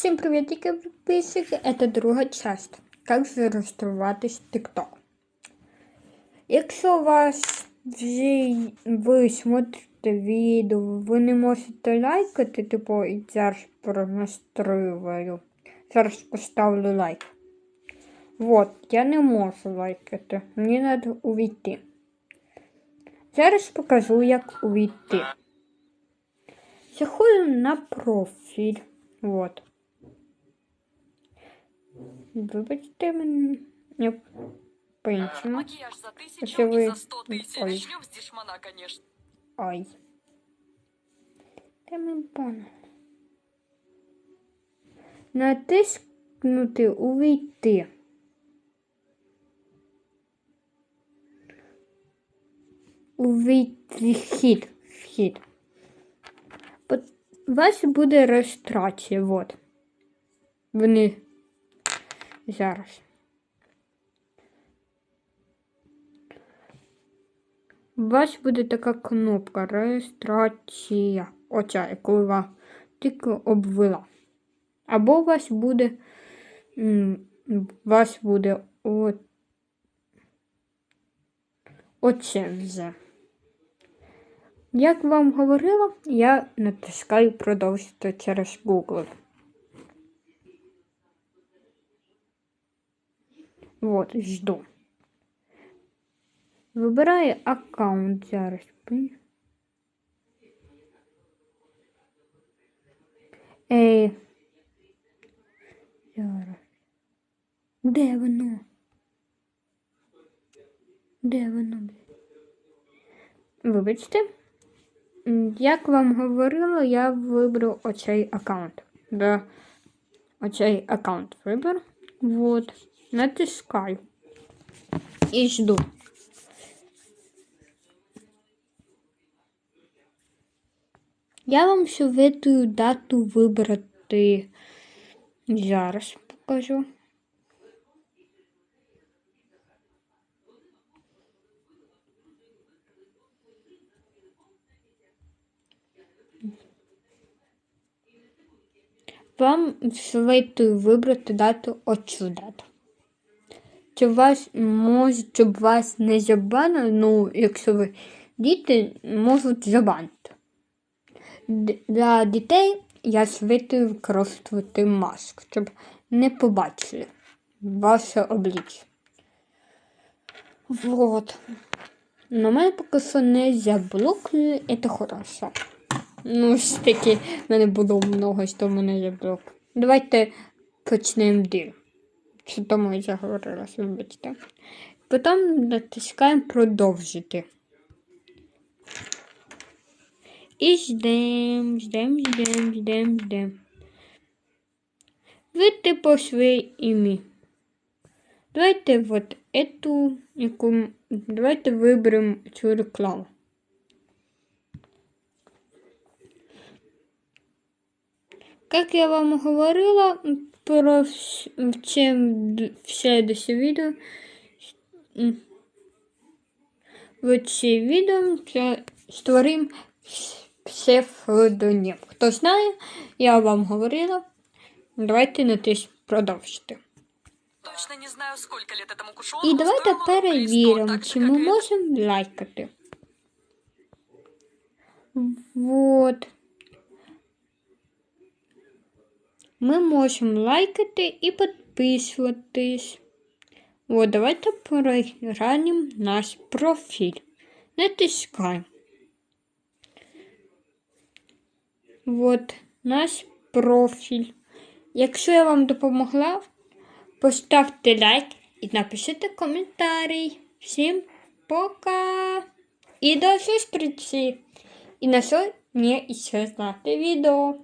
Всім привітики, підписчики! Это друга часть. Как зареєструватись в TikTok. Якщо вас вже ви смотрите відео, ви не можете лайкати, типу, і зараз пронастрою. Зараз поставлю лайк. Вот, я не можу лайкати. Мені треба увійти. Зараз покажу, як увійти. Заходимо на профіль. Вот. Вибачте мене. Я по-іншому. Макияж за тысячу Если и вы- за сто тысяч. Ой. Начнем с дешмана, конечно. Ай. Та ми пане. Натиснути увійти. Увійти вхід. Вхід. От У вас буде реєстрація. Вот. Вони зараз. У вас буде така кнопка реєстрація. Оця, яку я тільки обвела. Або у вас буде. У вас буде о, оце вже. Як вам говорила, я натискаю продовжити через Google. Вот, жду. Вибираю аккаунт зараз. Ей. Зараз. Де воно? Де воно? Вибачте. Як вам говорила, я вибрав оцей аккаунт. Да. Оцей аккаунт вибрав. Вот. Натискаю. І жду. Я вам советую дату вибрати. Зараз покажу. Вам советую вибрати дату оцю дату. Чи вас може, щоб вас не забанили, ну, якщо ви діти, можуть забанити. Для дітей я советую використовувати маск, щоб не побачили ваше обличчя. Вот. На мене поки що не заблокили, це хорошо. Ну, ж таки, в мене було много, що мене заблок. Давайте почнемо діло. Що тому я заговорилась, вибачте. Потім натискаємо продовжити. І ждем, ждем, ждем, ждем, ждем. Видите по своей ім'я. Давайте вот эту, яку, давайте виберемо цю рекламу. Как я вам говорила про чем в следующем видео, м, в відео це створимо псевдонім. Хто знає, я вам говорила. Давайте натис продовжити. Точно не знаю, сколько лет этому кушону. І давайте перевіримо, чи ми можемо лайкати. Вот. Ми можемо лайкати і підписуватись. От, давайте переглянемо наш профіль. Натискаємо. Вот наш профіль. Якщо я вам допомогла, поставте лайк і напишіть коментарі. Всім пока! І до зустрічі! І на мені ще знати відео.